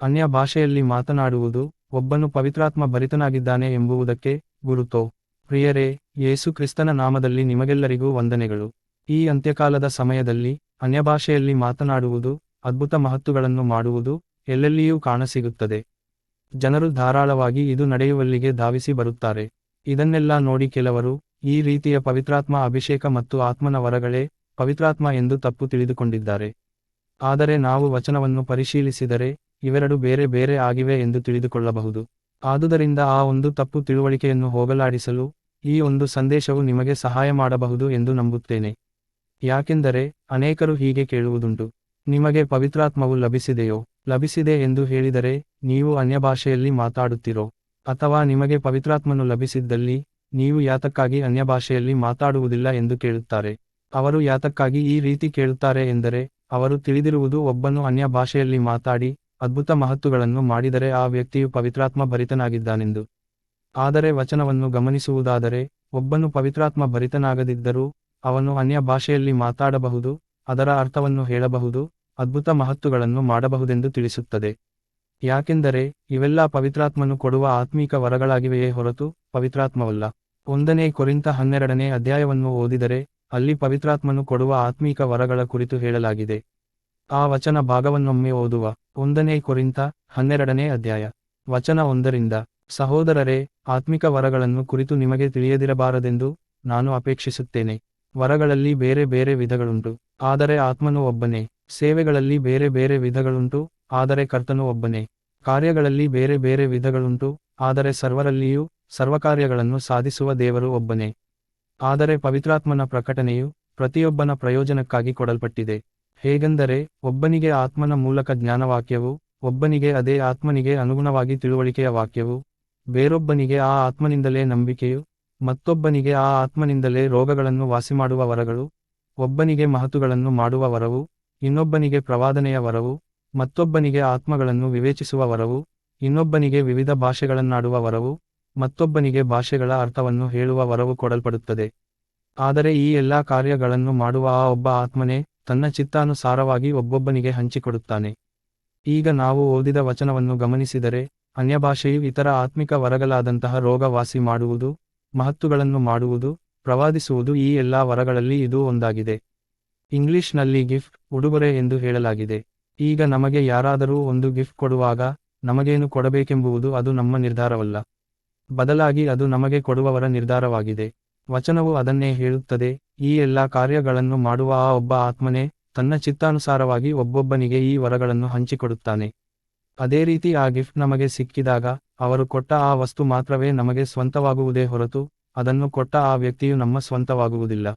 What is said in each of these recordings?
ಅನ್ಯ ಭಾಷೆಯಲ್ಲಿ ಮಾತನಾಡುವುದು ಒಬ್ಬನು ಪವಿತ್ರಾತ್ಮ ಭರಿತನಾಗಿದ್ದಾನೆ ಎಂಬುವುದಕ್ಕೆ ಗುರುತೋ. ಪ್ರಿಯರೇ, ಯೇಸು ಕ್ರಿಸ್ತನ ನಾಮದಲ್ಲಿ ನಿಮಗೆಲ್ಲರಿಗೂ ವಂದನೆಗಳು. ಈ ಅಂತ್ಯಕಾಲದ ಸಮಯದಲ್ಲಿ ಅನ್ಯಭಾಷೆಯಲ್ಲಿ ಮಾತನಾಡುವುದು, ಅದ್ಭುತ ಮಹತ್ತುಗಳನ್ನು ಮಾಡುವುದು ಎಲ್ಲೆಲ್ಲಿಯೂ ಕಾಣಸಿಗುತ್ತದೆ. ಜನರು ಧಾರಾಳವಾಗಿ ಇದು ನಡೆಯುವಲ್ಲಿಗೆ ಧಾವಿಸಿ ಬರುತ್ತಾರೆ. ಇದನ್ನೆಲ್ಲ ನೋಡಿ ಕೆಲವರು ಈ ರೀತಿಯ ಪವಿತ್ರಾತ್ಮ ಅಭಿಷೇಕ ಮತ್ತು ಆತ್ಮನ ವರಗಳೇ ಪವಿತ್ರಾತ್ಮ ಎಂದು ತಪ್ಪು ತಿಳಿದುಕೊಂಡಿದ್ದಾರೆ. ಆದರೆ ನಾವು ವಚನವನ್ನು ಪರಿಶೀಲಿಸಿದರೆ ಇವೆರಡು ಬೇರೆ ಬೇರೆ ಆಗಿವೆ ಎಂದು ತಿಳಿದುಕೊಳ್ಳಬಹುದು. ಆದುದರಿಂದ ಆ ಒಂದು ತಪ್ಪು ತಿಳುವಳಿಕೆಯನ್ನು ಹೋಗಲಾಡಿಸಲು ಈ ಒಂದು ಸಂದೇಶವು ನಿಮಗೆ ಸಹಾಯ ಮಾಡಬಹುದು ಎಂದು ನಂಬುತ್ತೇನೆ. ಯಾಕೆಂದರೆ ಅನೇಕರು ಹೀಗೆ ಕೇಳುವುದುಂಟು. ನಿಮಗೆ ಪವಿತ್ರಾತ್ಮವು ಲಭಿಸಿದೆಯೋ? ಲಭಿಸಿದೆ ಎಂದು ಹೇಳಿದರೆ ನೀವು ಅನ್ಯಭಾಷೆಯಲ್ಲಿ ಮಾತಾಡುತ್ತೀರೋ? ಅಥವಾ ನಿಮಗೆ ಪವಿತ್ರಾತ್ಮನು ಲಭಿಸಿದ್ದಲ್ಲಿ ನೀವು ಯಾತಕ್ಕಾಗಿ ಅನ್ಯಭಾಷೆಯಲ್ಲಿ ಮಾತಾಡುವುದಿಲ್ಲ ಎಂದು ಕೇಳುತ್ತಾರೆ? ಅವರು ಯಾತಕ್ಕಾಗಿ ಈ ರೀತಿ ಕೇಳುತ್ತಾರೆ ಎಂದರೆ ಅವರು ತಿಳಿದಿರುವುದು ಒಬ್ಬನು ಅನ್ಯ ಭಾಷೆಯಲ್ಲಿ ಮಾತಾಡಿ ಅದ್ಭುತ ಮಹತ್ತುಗಳನ್ನು ಮಾಡಿದರೆ ಆ ವ್ಯಕ್ತಿಯು ಪವಿತ್ರಾತ್ಮ ಭರಿತನಾಗಿದ್ದಾನೆಂದು. ಆದರೆ ವಚನವನ್ನು ಗಮನಿಸುವುದಾದರೆ, ಒಬ್ಬನು ಪವಿತ್ರಾತ್ಮ ಭರಿತನಾಗದಿದ್ದರೂ, ಅವನು ಅನ್ಯ ಭಾಷೆಯಲ್ಲಿ ಮಾತಾಡಬಹುದು, ಅದರ ಅರ್ಥವನ್ನು ಹೇಳಬಹುದು, ಅದ್ಭುತ ಮಹತ್ತುಗಳನ್ನು ಮಾಡಬಹುದೆಂದು ತಿಳಿಸುತ್ತದೆ. ಯಾಕೆಂದರೆ, ಇವೆಲ್ಲ ಪವಿತ್ರಾತ್ಮನು ಕೊಡುವ ಆತ್ಮೀಕ ವರಗಳಾಗಿವೆಯೇ ಹೊರತು ಪವಿತ್ರಾತ್ಮವಲ್ಲ. ಒಂದನೇ ಕೊರಿಂತ ಹನ್ನೆರಡನೇ ಅಧ್ಯಾಯವನ್ನು ಓದಿದರೆ, ಅಲ್ಲಿ ಪವಿತ್ರಾತ್ಮನು ಕೊಡುವ ಆತ್ಮೀಕ ವರಗಳ ಕುರಿತು ಹೇಳಲಾಗಿದೆ. ಆ ವಚನ ಭಾಗವನ್ನೊಮ್ಮೆ ಓದುವ. ಒಂದನೇ ಕೊರಿಂತ ಹನ್ನೆರಡನೇ ಅಧ್ಯಾಯ. ವಚನ ಒಂದರಿಂದ, ಸಹೋದರರೇ, ಆತ್ಮಿಕ ವರಗಳನ್ನು ಕುರಿತು ನಿಮಗೆ ತಿಳಿಯದಿರಬಾರದೆಂದು ನಾನು ಅಪೇಕ್ಷಿಸುತ್ತೇನೆ. ವರಗಳಲ್ಲಿ ಬೇರೆ ಬೇರೆ ವಿಧಗಳುಂಟು. ಆದರೆ ಆತ್ಮನು ಒಬ್ಬನೇ. ಸೇವೆಗಳಲ್ಲಿ ಬೇರೆ ಬೇರೆ ವಿಧಗಳುಂಟು. ಆದರೆ ಕರ್ತನು ಒಬ್ಬನೇ. ಕಾರ್ಯಗಳಲ್ಲಿ ಬೇರೆ ಬೇರೆ ವಿಧಗಳುಂಟು. ಆದರೆ ಸರ್ವರಲ್ಲಿಯೂ ಸರ್ವಕಾರ್ಯಗಳನ್ನು ಸಾಧಿಸುವ ದೇವರು ಒಬ್ಬನೇ. ಆದರೆ ಪವಿತ್ರಾತ್ಮನ ಪ್ರಕಟಣೆಯು ಪ್ರತಿಯೊಬ್ಬನ ಪ್ರಯೋಜನಕ್ಕಾಗಿ ಕೊಡಲ್ಪಟ್ಟಿದೆ. ಹೇಗೆಂದರೆ, ಒಬ್ಬನಿಗೆ ಆತ್ಮನ ಮೂಲಕ ಜ್ಞಾನವಾಕ್ಯವು, ಒಬ್ಬನಿಗೆ ಅದೇ ಆತ್ಮನಿಗೆ ಅನುಗುಣವಾಗಿ ತಿಳುವಳಿಕೆಯ ವಾಕ್ಯವು, ಬೇರೊಬ್ಬನಿಗೆ ಆ ಆತ್ಮನಿಂದಲೇ ನಂಬಿಕೆಯು, ಮತ್ತೊಬ್ಬನಿಗೆ ಆ ಆತ್ಮನಿಂದಲೇ ರೋಗಗಳನ್ನು ವಾಸಿಮಾಡುವ ವರಗಳು, ಒಬ್ಬನಿಗೆ ಮಹತುಗಳನ್ನು ಮಾಡುವ ವರವು, ಇನ್ನೊಬ್ಬನಿಗೆ ಪ್ರವಾದನೆಯ ವರವು, ಮತ್ತೊಬ್ಬನಿಗೆ ಆತ್ಮಗಳನ್ನು ವಿವೇಚಿಸುವ ವರವು, ಇನ್ನೊಬ್ಬನಿಗೆ ವಿವಿಧ ಭಾಷೆಗಳನ್ನಾಡುವ ವರವು, ಮತ್ತೊಬ್ಬನಿಗೆ ಭಾಷೆಗಳ ಅರ್ಥವನ್ನು ಹೇಳುವ ವರವು ಕೊಡಲ್ಪಡುತ್ತದೆ. ಆದರೆ ಈ ಎಲ್ಲಾ ಕಾರ್ಯಗಳನ್ನು ಮಾಡುವ ಆ ಒಬ್ಬ ಆತ್ಮನೇ ತನ್ನ ಚಿತ್ತಾನುಸಾರವಾಗಿ ಒಬ್ಬೊಬ್ಬನಿಗೆ ಹಂಚಿಕೊಡುತ್ತಾನೆ. ಈಗ ನಾವು ಓದಿದ ವಚನವನ್ನು ಗಮನಿಸಿದರೆ, ಅನ್ಯಭಾಷೆಯು ಇತರ ಆತ್ಮಿಕ ವರಗಳಾದಂತಹ ರೋಗ ವಾಸಿ ಮಾಡುವುದು, ಮಹತ್ತುಗಳನ್ನು ಮಾಡುವುದು, ಪ್ರವಾದಿಸುವುದು ಈ ಎಲ್ಲಾ ವರಗಳಲ್ಲಿ ಇದು ಒಂದಾಗಿದೆ. ಇಂಗ್ಲಿಷ್ನಲ್ಲಿ ಗಿಫ್ಟ್, ಉಡುಗೊರೆ ಎಂದು ಹೇಳಲಾಗಿದೆ. ಈಗ ನಮಗೆ ಯಾರಾದರೂ ಒಂದು ಗಿಫ್ಟ್ ಕೊಡುವಾಗ, ನಮಗೇನು ಕೊಡಬೇಕೆಂಬುವುದು ಅದು ನಮ್ಮ ನಿರ್ಧಾರವಲ್ಲ. ಬದಲಾಗಿ ಅದು ನಮಗೆ ಕೊಡುವವರ ನಿರ್ಧಾರವಾಗಿದೆ. ವಚನವು ಅದನ್ನೇ ಹೇಳುತ್ತದೆ, ಈ ಎಲ್ಲಾ ಕಾರ್ಯಗಳನ್ನು ಮಾಡುವ ಆ ಒಬ್ಬ ಆತ್ಮನೇ ತನ್ನ ಚಿತ್ತಾನುಸಾರವಾಗಿ ಒಬ್ಬೊಬ್ಬನಿಗೆ ಈ ವರಗಳನ್ನು ಹಂಚಿಕೊಡುತ್ತಾನೆ. ಅದೇ ರೀತಿ ಆ ಗಿಫ್ಟ್ ನಮಗೆ ಸಿಕ್ಕಿದಾಗ, ಅವರು ಕೊಟ್ಟ ಆ ವಸ್ತು ಮಾತ್ರವೇ ನಮಗೆ ಸ್ವಂತವಾಗುವುದೇ ಹೊರತು, ಅದನ್ನು ಕೊಟ್ಟ ಆ ವ್ಯಕ್ತಿಯು ನಮ್ಮ ಸ್ವಂತವಾಗುವುದಿಲ್ಲ.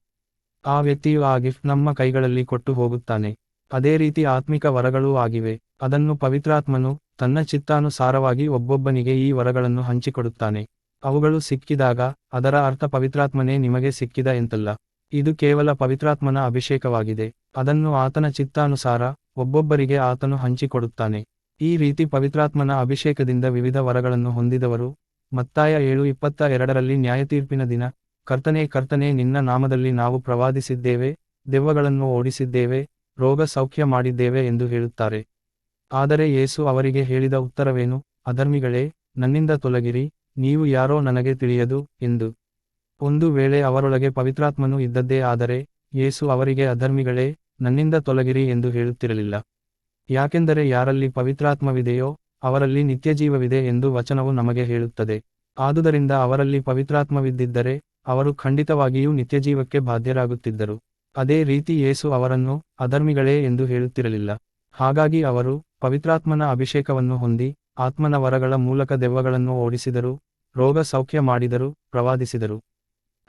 ಆ ವ್ಯಕ್ತಿಯು ಆ ಗಿಫ್ಟ್ ನಮ್ಮ ಕೈಗಳಲ್ಲಿ ಕೊಟ್ಟು ಹೋಗುತ್ತಾನೆ. ಅದೇ ರೀತಿ ಆತ್ಮಿಕ ವರಗಳೂ ಆಗಿವೆ. ಅದನ್ನು ಪವಿತ್ರಾತ್ಮನು ತನ್ನ ಚಿತ್ತಾನುಸಾರವಾಗಿ ಒಬ್ಬೊಬ್ಬನಿಗೆ ಈ ವರಗಳನ್ನು ಹಂಚಿಕೊಡುತ್ತಾನೆ. ಅವುಗಳು ಸಿಕ್ಕಿದಾಗ ಅದರ ಅರ್ಥ ಪವಿತ್ರಾತ್ಮನೇ ನಿಮಗೆ ಸಿಕ್ಕಿದ ಎಂತಲ್ಲ. ಇದು ಕೇವಲ ಪವಿತ್ರಾತ್ಮನ ಅಭಿಷೇಕವಾಗಿದೆ. ಅದನ್ನು ಆತನ ಚಿತ್ತಾನುಸಾರ ಒಬ್ಬೊಬ್ಬರಿಗೆ ಆತನು ಹಂಚಿಕೊಡುತ್ತಾನೆ. ಈ ರೀತಿ ಪವಿತ್ರಾತ್ಮನ ಅಭಿಷೇಕದಿಂದ ವಿವಿಧ ವರಗಳನ್ನು ಹೊಂದಿದವರು ಮತ್ತಾಯ ಏಳು ಇಪ್ಪತ್ತ ಎರಡರಲ್ಲಿ ನ್ಯಾಯತೀರ್ಪಿನ ದಿನ. ಕರ್ತನೇ ಕರ್ತನೇ, ನಿನ್ನ ನಾಮದಲ್ಲಿ ನಾವು ಪ್ರವಾದಿಸಿದ್ದೇವೆ, ದೆವ್ವಗಳನ್ನು ಓಡಿಸಿದ್ದೇವೆ, ರೋಗ ಸೌಖ್ಯ ಮಾಡಿದ್ದೇವೆ ಎಂದು ಹೇಳುತ್ತಾರೆ. ಆದರೆ ಯೇಸು ಅವರಿಗೆ ಹೇಳಿದ ಉತ್ತರವೇನು? ಅಧರ್ಮಿಗಳೇ, ನನ್ನಿಂದ ತೊಲಗಿರಿ ನೀವು ಯಾರೋ ನನಗೆ ತಿಳಿಯದು ಎಂದು. ಒಂದು ವೇಳೆ ಅವರೊಳಗೆ ಪವಿತ್ರಾತ್ಮನು ಇದ್ದದ್ದೇ ಆದರೆ, ಯೇಸು ಅವರಿಗೆ, ಅಧರ್ಮಿಗಳೇ, ನನ್ನಿಂದ ತೊಲಗಿರಿ ಎಂದು ಹೇಳುತ್ತಿರಲಿಲ್ಲ. ಯಾಕೆಂದರೆ ಯಾರಲ್ಲಿ ಪವಿತ್ರಾತ್ಮವಿದೆಯೋ, ಅವರಲ್ಲಿ ನಿತ್ಯಜೀವವಿದೆ ಎಂದು ವಚನವು ನಮಗೆ ಹೇಳುತ್ತದೆ. ಆದುದರಿಂದ ಅವರಲ್ಲಿ ಪವಿತ್ರಾತ್ಮವಿದ್ದಿದ್ದರೆ, ಅವರು ಖಂಡಿತವಾಗಿಯೂ ನಿತ್ಯಜೀವಕ್ಕೆ ಬಾಧ್ಯರಾಗುತ್ತಿದ್ದರು. ಅದೇ ರೀತಿ ಯೇಸು ಅವರನ್ನು, ಅಧರ್ಮಿಗಳೇ ಎಂದು ಹೇಳುತ್ತಿರಲಿಲ್ಲ. ಹಾಗಾಗಿ ಅವರು ಪವಿತ್ರಾತ್ಮನ ಅಭಿಷೇಕವನ್ನು ಹೊಂದಿ ಆತ್ಮನ ವರಗಳ ಮೂಲಕ ದೆವ್ವಗಳನ್ನು ಓಡಿಸಿದರು, ರೋಗ ಸೌಖ್ಯ ಮಾಡಿದರು, ಪ್ರವಾದಿಸಿದರು.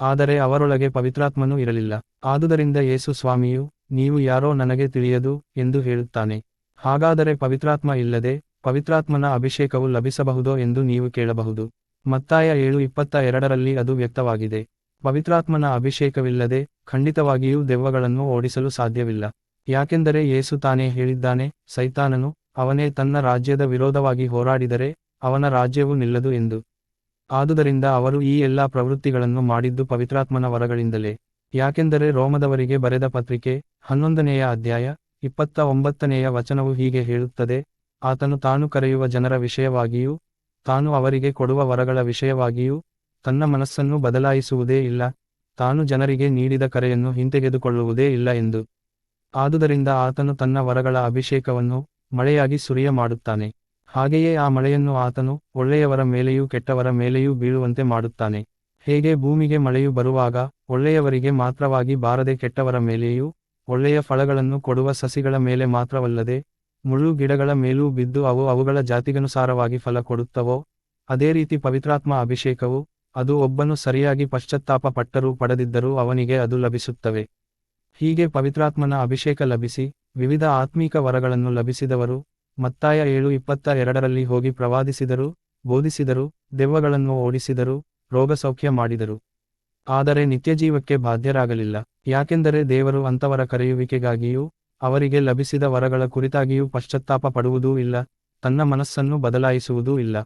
ಆದರೆ ಅವರೊಳಗೆ ಪವಿತ್ರಾತ್ಮನೂ ಇರಲಿಲ್ಲ. ಆದುದರಿಂದ ಯೇಸು ಸ್ವಾಮಿಯು, ನೀವು ಯಾರೋ ನನಗೆ ತಿಳಿಯದು ಎಂದು ಹೇಳುತ್ತಾನೆ. ಹಾಗಾದರೆ ಪವಿತ್ರಾತ್ಮ ಇಲ್ಲದೆ ಪವಿತ್ರಾತ್ಮನ ಅಭಿಷೇಕವು ಲಭಿಸಬಹುದೋ ಎಂದು ನೀವು ಕೇಳಬಹುದು. ಮತ್ತಾಯ ಏಳು ಇಪ್ಪತ್ತ ಎರಡರಲ್ಲಿ ಅದು ವ್ಯಕ್ತವಾಗಿದೆ. ಪವಿತ್ರಾತ್ಮನ ಅಭಿಷೇಕವಿಲ್ಲದೆ ಖಂಡಿತವಾಗಿಯೂ ದೆವ್ವಗಳನ್ನು ಓಡಿಸಲು ಸಾಧ್ಯವಿಲ್ಲ. ಯಾಕೆಂದರೆ ಯೇಸು ತಾನೇ ಹೇಳಿದ್ದಾನೆ, ಸೈತಾನನು ಅವನೇ ತನ್ನ ರಾಜ್ಯದ ವಿರೋಧವಾಗಿ ಹೋರಾಡಿದರೆ ಅವನ ರಾಜ್ಯವು ನಿಲ್ಲದು ಎಂದು. ಆದುದರಿಂದ ಅವರು ಈ ಎಲ್ಲಾ ಪ್ರವೃತ್ತಿಗಳನ್ನು ಮಾಡಿದ್ದು ಪವಿತ್ರಾತ್ಮನ ವರಗಳಿಂದಲೇ. ಯಾಕೆಂದರೆ ರೋಮದವರಿಗೆ ಬರೆದ ಪತ್ರಿಕೆ ಹನ್ನೊಂದನೆಯ ಅಧ್ಯಾಯ ಇಪ್ಪತ್ತ ಒಂಬತ್ತನೆಯ ವಚನವು ಹೀಗೆ ಹೇಳುತ್ತದೆ, ಆತನು ತಾನು ಕರೆಯುವ ಜನರ ವಿಷಯವಾಗಿಯೂ, ತಾನು ಅವರಿಗೆ ಕೊಡುವ ವರಗಳ ವಿಷಯವಾಗಿಯೂ ತನ್ನ ಮನಸ್ಸನ್ನು ಬದಲಾಯಿಸುವುದೇ ಇಲ್ಲ, ತಾನು ಜನರಿಗೆ ನೀಡಿದ ಕರೆಯನ್ನು ಹಿಂತೆಗೆದುಕೊಳ್ಳುವುದೇ ಇಲ್ಲ ಎಂದು. ಆದುದರಿಂದ ಆತನು ತನ್ನ ವರಗಳ ಅಭಿಷೇಕವನ್ನು ಮಳೆಯಾಗಿ ಸುರಿಯ ಮಾಡುತ್ತಾನೆ. ಹಾಗೆಯೇ ಆ ಮಳೆಯನ್ನು ಆತನು ಒಳ್ಳೆಯವರ ಮೇಲೆಯೂ ಕೆಟ್ಟವರ ಮೇಲೆಯೂ ಬೀಳುವಂತೆ ಮಾಡುತ್ತಾನೆ. ಹೇಗೆ ಭೂಮಿಗೆ ಮಳೆಯು ಬರುವಾಗ ಒಳ್ಳೆಯವರಿಗೆ ಮಾತ್ರವಾಗಿ ಬಾರದೆ ಕೆಟ್ಟವರ ಮೇಲೆಯೂ ಒಳ್ಳೆಯ ಫಳಗಳನ್ನು ಕೊಡುವ ಸಸಿಗಳ ಮೇಲೆ ಮಾತ್ರವಲ್ಲದೆ ಮುಳ್ಳು ಗಿಡಗಳ ಮೇಲೂ ಬಿದ್ದು ಅವು ಅವುಗಳ ಜಾತಿಗನುಸಾರವಾಗಿ ಫಲ ಕೊಡುತ್ತವೋ, ಅದೇ ರೀತಿ ಪವಿತ್ರಾತ್ಮ ಅಭಿಷೇಕವು ಅದು ಒಬ್ಬನು ಸರಿಯಾಗಿ ಪಶ್ಚಾತ್ತಾಪ ಪಟ್ಟರೂ ಪಡೆದಿದ್ದರೂ ಅವನಿಗೆ ಅದು ಲಭಿಸುತ್ತವೆ. ಹೀಗೆ ಪವಿತ್ರಾತ್ಮನ ಅಭಿಷೇಕ ಲಭಿಸಿ ವಿವಿಧ ಆತ್ಮೀಕ ವರಗಳನ್ನು ಲಭಿಸಿದವರು, ಮತ್ತಾಯ ಏಳು ಇಪ್ಪತ್ತ ಎರಡರಲ್ಲಿ ಹೋಗಿ ಪ್ರವಾದಿಸಿದರು, ಬೋಧಿಸಿದರು, ದೆವ್ವಗಳನ್ನು ಓಡಿಸಿದರು, ರೋಗಸೌಖ್ಯ ಮಾಡಿದರು. ಆದರೆ ನಿತ್ಯಜೀವಕ್ಕೆ ಬಾಧ್ಯರಾಗಲಿಲ್ಲ. ಯಾಕೆಂದರೆ ದೇವರು ಅಂತವರ ಕರೆಯುವಿಕೆಗಾಗಿಯೂ, ಅವರಿಗೆ ಲಭಿಸಿದ ವರಗಳ ಕುರಿತಾಗಿಯೂ ಪಶ್ಚಾತ್ತಾಪ ಪಡುವುದೂ ಇಲ್ಲ, ತನ್ನ ಮನಸ್ಸನ್ನು ಬದಲಾಯಿಸುವುದೂ ಇಲ್ಲ.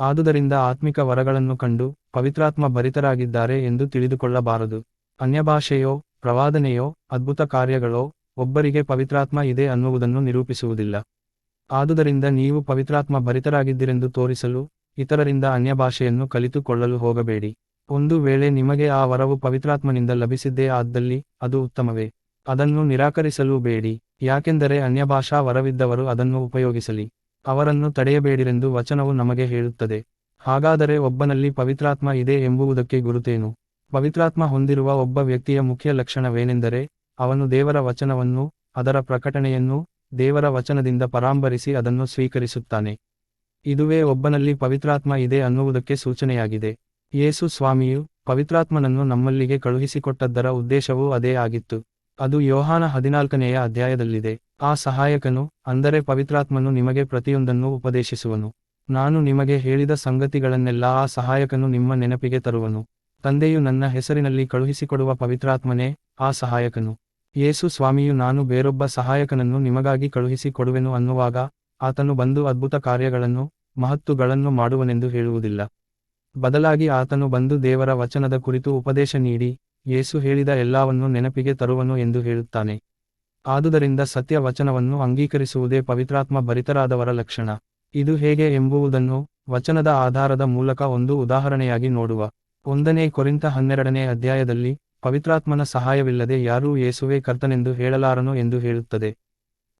ಆದುದರಿಂದ ಆತ್ಮಿಕ ವರಗಳನ್ನು ಕಂಡು ಪವಿತ್ರಾತ್ಮ ಭರಿತರಾಗಿದ್ದಾರೆ ಎಂದು ತಿಳಿದುಕೊಳ್ಳಬಾರದು. ಅನ್ಯಭಾಷೆಯೋ, ಪ್ರವಾದನೆಯೋ, ಅದ್ಭುತ ಕಾರ್ಯಗಳೋ ಒಬ್ಬರಿಗೆ ಪವಿತ್ರಾತ್ಮ ಇದೆ ಅನ್ನುವುದನ್ನು ನಿರೂಪಿಸುವುದಿಲ್ಲ. ಆದುದರಿಂದ ನೀವು ಪವಿತ್ರಾತ್ಮ ಭರಿತರಾಗಿದ್ದಿರೆಂದು ತೋರಿಸಲು, ಇತರರಿಂದ ಅನ್ಯಭಾಷೆಯನ್ನು ಕಲಿತುಕೊಳ್ಳಲು ಹೋಗಬೇಡಿ. ಒಂದು ವೇಳೆ ನಿಮಗೆ ಆ ವರವು ಪವಿತ್ರಾತ್ಮನಿಂದ ಲಭಿಸಿದ್ದೇ ಆದ್ದಲ್ಲಿ ಅದು ಉತ್ತಮವೇ. ಅದನ್ನು ನಿರಾಕರಿಸಲೂ ಬೇಡಿ. ಯಾಕೆಂದರೆ ಅನ್ಯಭಾಷಾ ವರವಿದ್ದವರು ಅದನ್ನು ಉಪಯೋಗಿಸಲಿ. ಅವರನ್ನು ತಡೆಯಬೇಡಿರೆಂದು ವಚನವು ನಮಗೆ ಹೇಳುತ್ತದೆ. ಹಾಗಾದರೆ ಒಬ್ಬನಲ್ಲಿ ಪವಿತ್ರಾತ್ಮ ಇದೆ ಎಂಬುವುದಕ್ಕೆ ಗುರುತೇನು? ಪವಿತ್ರಾತ್ಮ ಹೊಂದಿರುವ ಒಬ್ಬ ವ್ಯಕ್ತಿಯ ಮುಖ್ಯ ಲಕ್ಷಣವೇನೆಂದರೆ ಅವನು ದೇವರ ವಚನವನ್ನು, ಅದರ ಪ್ರಕಟಣೆಯನ್ನು, ದೇವರ ವಚನದಿಂದ ಪರಾಂಬರಿಸಿ ಅದನ್ನು ಸ್ವೀಕರಿಸುತ್ತಾನೆ. ಇದುವೇ ಒಬ್ಬನಲ್ಲಿ ಪವಿತ್ರಾತ್ಮ ಇದೆ ಅನ್ನುವುದಕ್ಕೆ ಸೂಚನೆಯಾಗಿದೆ. ಯೇಸು ಸ್ವಾಮಿಯು ಪವಿತ್ರಾತ್ಮನನ್ನು ನಮ್ಮಲ್ಲಿಗೆ ಕಳುಹಿಸಿಕೊಟ್ಟದ್ದರ ಉದ್ದೇಶವೂ ಅದೇ ಆಗಿತ್ತು. ಅದು ಯೋಹಾನ ಹದಿನಾಲ್ಕನೆಯ ಅಧ್ಯಾಯದಲ್ಲಿದೆ. ಆ ಸಹಾಯಕನು, ಅಂದರೆ ಪವಿತ್ರಾತ್ಮನು ನಿಮಗೆ ಪ್ರತಿಯೊಂದನ್ನು ಉಪದೇಶಿಸುವನು. ನಾನು ನಿಮಗೆ ಹೇಳಿದ ಸಂಗತಿಗಳನ್ನೆಲ್ಲ ಆ ಸಹಾಯಕನು ನಿಮ್ಮ ನೆನಪಿಗೆ ತರುವನು. ತಂದೆಯು ನನ್ನ ಹೆಸರಿನಲ್ಲಿ ಕಳುಹಿಸಿಕೊಡುವ ಪವಿತ್ರಾತ್ಮನೇ ಆ ಸಹಾಯಕನು. ಯೇಸು ಸ್ವಾಮಿಯು ನಾನು ಬೇರೊಬ್ಬ ಸಹಾಯಕನನ್ನು ನಿಮಗಾಗಿ ಕಳುಹಿಸಿ ಕೊಡುವೆನು ಅನ್ನುವಾಗ ಆತನು ಬಂದು ಅದ್ಭುತ ಕಾರ್ಯಗಳನ್ನು, ಮಹತ್ತುಗಳನ್ನು ಮಾಡುವನೆಂದು ಹೇಳುವುದಿಲ್ಲ. ಬದಲಾಗಿ ಆತನು ಬಂದು ದೇವರ ವಚನದ ಕುರಿತು ಉಪದೇಶ ನೀಡಿ, ಯೇಸು ಹೇಳಿದ ಎಲ್ಲವನ್ನೂ ನೆನಪಿಗೆ ತರುವನು ಎಂದು ಹೇಳುತ್ತಾನೆ. ಆದುದರಿಂದ ಸತ್ಯ ವಚನವನ್ನು ಅಂಗೀಕರಿಸುವುದೇ ಪವಿತ್ರಾತ್ಮ ಭರಿತರಾದವರ ಲಕ್ಷಣ. ಇದು ಹೇಗೆ ಎಂಬುವುದನ್ನು ವಚನದ ಆಧಾರದ ಮೂಲಕ ಒಂದು ಉದಾಹರಣೆಯಾಗಿ ನೋಡುವ. ಒಂದನೇ ಕೊರಿಂತ ಹನ್ನೆರಡನೇ ಅಧ್ಯಾಯದಲ್ಲಿ ಪವಿತ್ರಾತ್ಮನ ಸಹಾಯವಿಲ್ಲದೆ ಯಾರೂ ಯೇಸುವೇ ಕರ್ತನೆಂದು ಹೇಳಲಾರನು ಎಂದು ಹೇಳುತ್ತದೆ.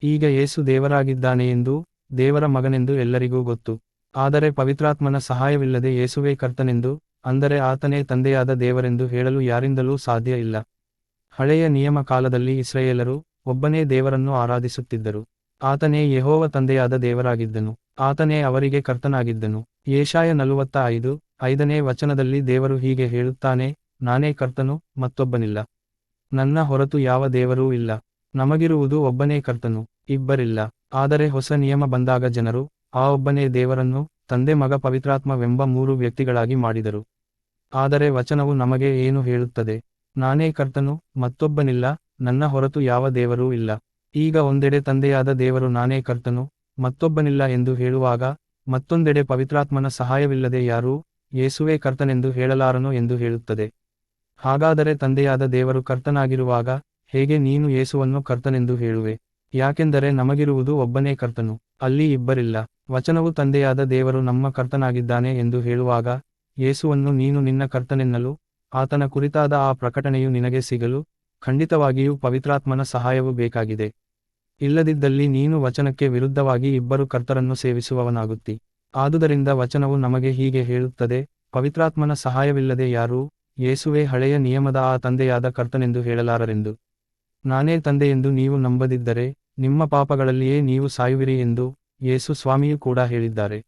ಈಗ ಯೇಸು ದೇವರಾಗಿದ್ದಾನೆ ಎಂದು, ದೇವರ ಮಗನೆಂದು ಎಲ್ಲರಿಗೂ ಗೊತ್ತು. ಆದರೆ ಪವಿತ್ರಾತ್ಮನ ಸಹಾಯವಿಲ್ಲದೆ ಯೇಸುವೇ ಕರ್ತನೆಂದು, ಅಂದರೆ ಆತನೇ ತಂದೆಯಾದ ದೇವರೆಂದು ಹೇಳಲು ಯಾರಿಂದಲೂ ಸಾಧ್ಯ ಇಲ್ಲ. ಹಳೆಯ ನಿಯಮ ಕಾಲದಲ್ಲಿ ಇಸ್ರಾಯೇಲರು ಒಬ್ಬನೇ ದೇವರನ್ನು ಆರಾಧಿಸುತ್ತಿದ್ದರು. ಆತನೇ ಯೆಹೋವ ತಂದೆಯಾದ ದೇವರಾಗಿದ್ದನು. ಆತನೇ ಅವರಿಗೆ ಕರ್ತನಾಗಿದ್ದನು. ಏಷಾಯ ನಲವತ್ತ ಐದು ಐದನೇ ವಚನದಲ್ಲಿ ದೇವರು ಹೀಗೆ ಹೇಳುತ್ತಾನೆ ನಾನೇ ಕರ್ತನು, ಮತ್ತೊಬ್ಬನಿಲ್ಲ. ನನ್ನ ಹೊರತು ಯಾವ ದೇವರೂ ಇಲ್ಲ. ನಮಗಿರುವುದು ಒಬ್ಬನೇ ಕರ್ತನು, ಇಬ್ಬರಿಲ್ಲ. ಆದರೆ ಹೊಸ ನಿಯಮ ಬಂದಾಗ ಜನರು, ಆ ಒಬ್ಬನೇ ದೇವರನ್ನು, ತಂದೆ ಮಗ ಪವಿತ್ರಾತ್ಮವೆಂಬ ಮೂರು ವ್ಯಕ್ತಿಗಳಾಗಿ ಮಾಡಿದರು. ಆದರೆ ವಚನವು ನಮಗೆ ಏನು ಹೇಳುತ್ತದೆ? ನಾನೇ ಕರ್ತನು, ಮತ್ತೊಬ್ಬನಿಲ್ಲ, ನನ್ನ ಹೊರತು ಯಾವ ದೇವರೂ ಇಲ್ಲ. ಈಗ ಒಂದೆಡೆ ತಂದೆಯಾದ ದೇವರು ನಾನೇ ಕರ್ತನು, ಮತ್ತೊಬ್ಬನಿಲ್ಲ ಎಂದು ಹೇಳುವಾಗ, ಮತ್ತೊಂದೆಡೆ ಪವಿತ್ರಾತ್ಮನ ಸಹಾಯವಿಲ್ಲದೆ ಯಾರೂ, ಯೇಸುವೇ ಕರ್ತನೆಂದು ಹೇಳಲಾರನು ಎಂದು ಹೇಳುತ್ತದೆ. ಹಾಗಾದರೆ ತಂದೆಯಾದ ದೇವರು ಕರ್ತನಾಗಿರುವಾಗ ಹೇಗೆ ನೀನು ಯೇಸುವನ್ನು ಕರ್ತನೆಂದು ಹೇಳುವೆ? ಯಾಕೆಂದರೆ ನಮಗಿರುವುದು ಒಬ್ಬನೇ ಕರ್ತನು, ಅಲ್ಲಿ ಇಬ್ಬರಿಲ್ಲ. ವಚನವು ತಂದೆಯಾದ ದೇವರು ನಮ್ಮ ಕರ್ತನಾಗಿದ್ದಾನೆ ಎಂದು ಹೇಳುವಾಗ ಯೇಸುವನ್ನು ನೀನು ನಿನ್ನ ಕರ್ತನೆನ್ನಲು, ಆತನ ಕುರಿತಾದ ಆ ಪ್ರಕಟಣೆಯು ನಿನಗೆ ಸಿಗಲು ಖಂಡಿತವಾಗಿಯೂ ಪವಿತ್ರಾತ್ಮನ ಸಹಾಯವು ಬೇಕಾಗಿದೆ. ಇಲ್ಲದಿದ್ದಲ್ಲಿ ನೀನು ವಚನಕ್ಕೆ ವಿರುದ್ಧವಾಗಿ ಇಬ್ಬರು ಕರ್ತರನ್ನು ಸೇವಿಸುವವನಾಗುತ್ತಿ. ಆದುದರಿಂದ ವಚನವು ನಮಗೆ ಹೀಗೆ ಹೇಳುತ್ತದೆ, ಪವಿತ್ರಾತ್ಮನ ಸಹಾಯವಿಲ್ಲದೆ ಯಾರೂ ಯೇಸುವೇ ಹಳೆಯ ನಿಯಮದ ಆ ತಂದೆಯಾದ ಕರ್ತನೆಂದು ಹೇಳಲಾರರೆಂದು. ನಾನೇ ತಂದೆಯೆಂದು ನೀವು ನಂಬದಿದ್ದರೆ, ನಿಮ್ಮ ಪಾಪಗಳಲ್ಲಿಯೇ ನೀವು ಸಾಯುವಿರಿ ಎಂದು ಯೇಸು ಸ್ವಾಮಿಯು ಕೂಡ ಹೇಳಿದ್ದಾರೆ.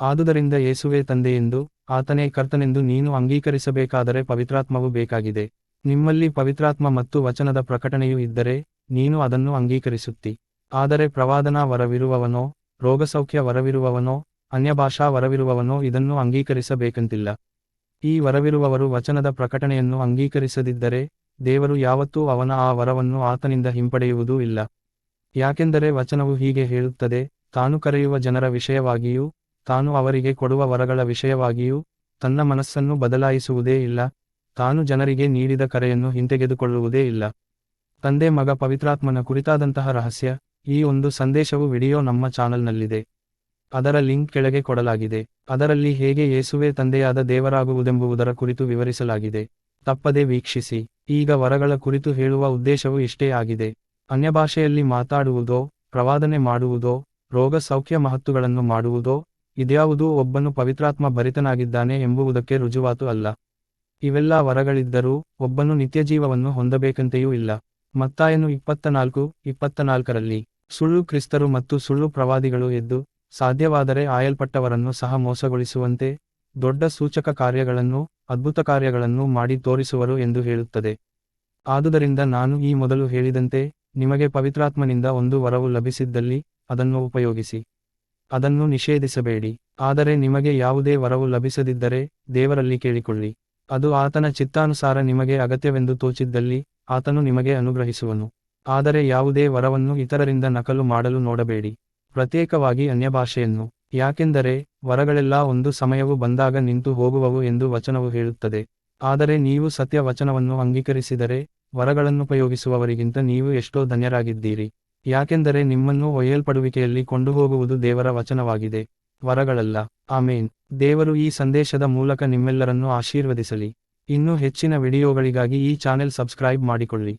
ಆದುದರಿಂದ ಯೇಸುವೆ ತಂದೆಯೆಂದು, ಆತನೇ ಕರ್ತನೆಂದು ನೀನು ಅಂಗೀಕರಿಸಬೇಕಾದರೆ ಪವಿತ್ರಾತ್ಮವು ಬೇಕಾಗಿದೆ. ನಿಮ್ಮಲ್ಲಿ ಪವಿತ್ರಾತ್ಮ ಮತ್ತು ವಚನದ ಪ್ರಕಟಣೆಯೂ ಇದ್ದರೆ, ನೀನು ಅದನ್ನು ಅಂಗೀಕರಿಸುತ್ತಿ. ಆದರೆ ಪ್ರವಾದನಾ ವರವಿರುವವನೋ, ರೋಗಸೌಖ್ಯ ವರವಿರುವವನೋ, ಅನ್ಯಭಾಷಾ ವರವಿರುವವನೋ ಇದನ್ನು ಅಂಗೀಕರಿಸಬೇಕಂತಿಲ್ಲ. ಈ ವರವಿರುವವರು ವಚನದ ಪ್ರಕಟಣೆಯನ್ನು ಅಂಗೀಕರಿಸದಿದ್ದರೆ ದೇವರು ಯಾವತ್ತೂ ಅವನ ಆ ವರವನ್ನು ಆತನಿಂದ ಹಿಂಪಡೆಯುವುದೂ ಇಲ್ಲ. ಯಾಕೆಂದರೆ ವಚನವು ಹೀಗೆ ಹೇಳುತ್ತದೆ, ತಾನು ಕರೆಯುವ ಜನರ ವಿಷಯವಾಗಿಯೂ, ತಾನು ಅವರಿಗೆ ಕೊಡುವ ವರಗಳ ವಿಷಯವಾಗಿಯೂ, ತನ್ನ ಮನಸ್ಸನ್ನು ಬದಲಾಯಿಸುವುದೇ ಇಲ್ಲ, ತಾನು ಜನರಿಗೆ ನೀಡಿದ ಕರೆಯನ್ನು ಹಿಂತೆಗೆದುಕೊಳ್ಳುವುದೇ ಇಲ್ಲ. ತಂದೆ ಮಗ ಪವಿತ್ರಾತ್ಮನ ಕುರಿತಾದಂತಹ ರಹಸ್ಯ, ಈ ಒಂದು ಸಂದೇಶವು ವಿಡಿಯೋ ನಮ್ಮ ಚಾನಲ್ನಲ್ಲಿದೆ. ಅದರ ಲಿಂಕ್ ಕೆಳಗೆ ಕೊಡಲಾಗಿದೆ. ಅದರಲ್ಲಿ ಹೇಗೆ ಯೇಸುವೆ ತಂದೆಯಾದ ದೇವರಾಗುವುದೆಂಬುವುದರ ಕುರಿತು ವಿವರಿಸಲಾಗಿದೆ. ತಪ್ಪದೆ ವೀಕ್ಷಿಸಿ. ಈಗ ವರಗಳ ಕುರಿತು ಹೇಳುವ ಉದ್ದೇಶವು ಇಷ್ಟೇ ಆಗಿದೆ. ಅನ್ಯಭಾಷೆಯಲ್ಲಿ ಮಾತಾಡುವುದೋ, ಪ್ರವಾದನೆ ಮಾಡುವುದೋ, ರೋಗ ಸೌಖ್ಯ ಮಹತ್ತುಗಳನ್ನು ಮಾಡುವುದೋ, ಇದ್ಯಾವುದೂ ಒಬ್ಬನು ಪವಿತ್ರಾತ್ಮ ಭರಿತನಾಗಿದ್ದಾನೆ ಎಂಬುವುದಕ್ಕೆ ರುಜುವಾತು ಅಲ್ಲ. ಇವೆಲ್ಲ ವರಗಳಿದ್ದರೂ ಒಬ್ಬನು ನಿತ್ಯಜೀವವನ್ನು ಹೊಂದಬೇಕಂತೆಯೂ ಇಲ್ಲ. ಮತ್ತಾಯನು ಇಪ್ಪತ್ತ ನಾಲ್ಕು ಇಪ್ಪತ್ತ ನಾಲ್ಕರಲ್ಲಿ ಸುಳ್ಳು ಕ್ರಿಸ್ತರು ಮತ್ತು ಸುಳ್ಳು ಪ್ರವಾದಿಗಳು ಎದ್ದು ಸಾಧ್ಯವಾದರೆ ಆಯಲ್ಪಟ್ಟವರನ್ನು ಸಹ ಮೋಸಗೊಳಿಸುವಂತೆ, ದೊಡ್ಡ ಸೂಚಕ ಕಾರ್ಯಗಳನ್ನು, ಅದ್ಭುತ ಕಾರ್ಯಗಳನ್ನು ಮಾಡಿ ತೋರಿಸುವರು ಎಂದು ಹೇಳುತ್ತದೆ. ಆದುದರಿಂದ ನಾನು ಈ ಮೊದಲು ಹೇಳಿದಂತೆ, ನಿಮಗೆ ಪವಿತ್ರಾತ್ಮನಿಂದ ಒಂದು ವರವು ಲಭಿಸಿದ್ದಲ್ಲಿ ಅದನ್ನು ಉಪಯೋಗಿಸಿ. ಅದನ್ನು ನಿಷೇಧಿಸಬೇಡಿ. ಆದರೆ ನಿಮಗೆ ಯಾವುದೇ ವರವು ಲಭಿಸದಿದ್ದರೆ ದೇವರಲ್ಲಿ ಕೇಳಿಕೊಳ್ಳಿ. ಅದು ಆತನ ಚಿತ್ತಾನುಸಾರ ನಿಮಗೆ ಅಗತ್ಯವೆಂದು ತೋಚಿದ್ದಲ್ಲಿ ಆತನು ನಿಮಗೆ ಅನುಗ್ರಹಿಸುವನು. ಆದರೆ ಯಾವುದೇ ವರವನ್ನು ಇತರರಿಂದ ನಕಲು ಮಾಡಲು ನೋಡಬೇಡಿ. ಪ್ರತ್ಯೇಕವಾಗಿ ಅನ್ಯಭಾಷೆಯನ್ನು. ಯಾಕೆಂದರೆ, ವರಗಳೆಲ್ಲ ಒಂದು ಸಮಯವು ಬಂದಾಗ ನಿಂತು ಹೋಗುವವು ಎಂದು ವಚನವು ಹೇಳುತ್ತದೆ. ಆದರೆ ನೀವು ಸತ್ಯ ವಚನವನ್ನು ಅಂಗೀಕರಿಸಿದರೆ ವರಗಳನ್ನುಪಯೋಗಿಸುವವರಿಗಿಂತ ನೀವು ಎಷ್ಟೋ ಧನ್ಯರಾಗಿದ್ದೀರಿ. ಯಾಕೆಂದರೆ ನಿಮ್ಮನ್ನು ಒಯ್ಯಲ್ಪಡುವಿಕೆಯಲ್ಲಿ ಕೊಂಡುಹೋಗುವುದು ದೇವರ ವಚನವಾಗಿದೆ. ವರಗಳಲ್ಲ. ಆಮೇನ್. ದೇವರು ಈ ಸಂದೇಶದ ಮೂಲಕ ನಿಮ್ಮೆಲ್ಲರನ್ನು ಆಶೀರ್ವದಿಸಲಿ. ಇನ್ನೂ ಹೆಚ್ಚಿನ ವಿಡಿಯೋಗಳಿಗಾಗಿ ಈ ಚಾನೆಲ್ ಸಬ್ಸ್ಕ್ರೈಬ್ ಮಾಡಿಕೊಳ್ಳಿ.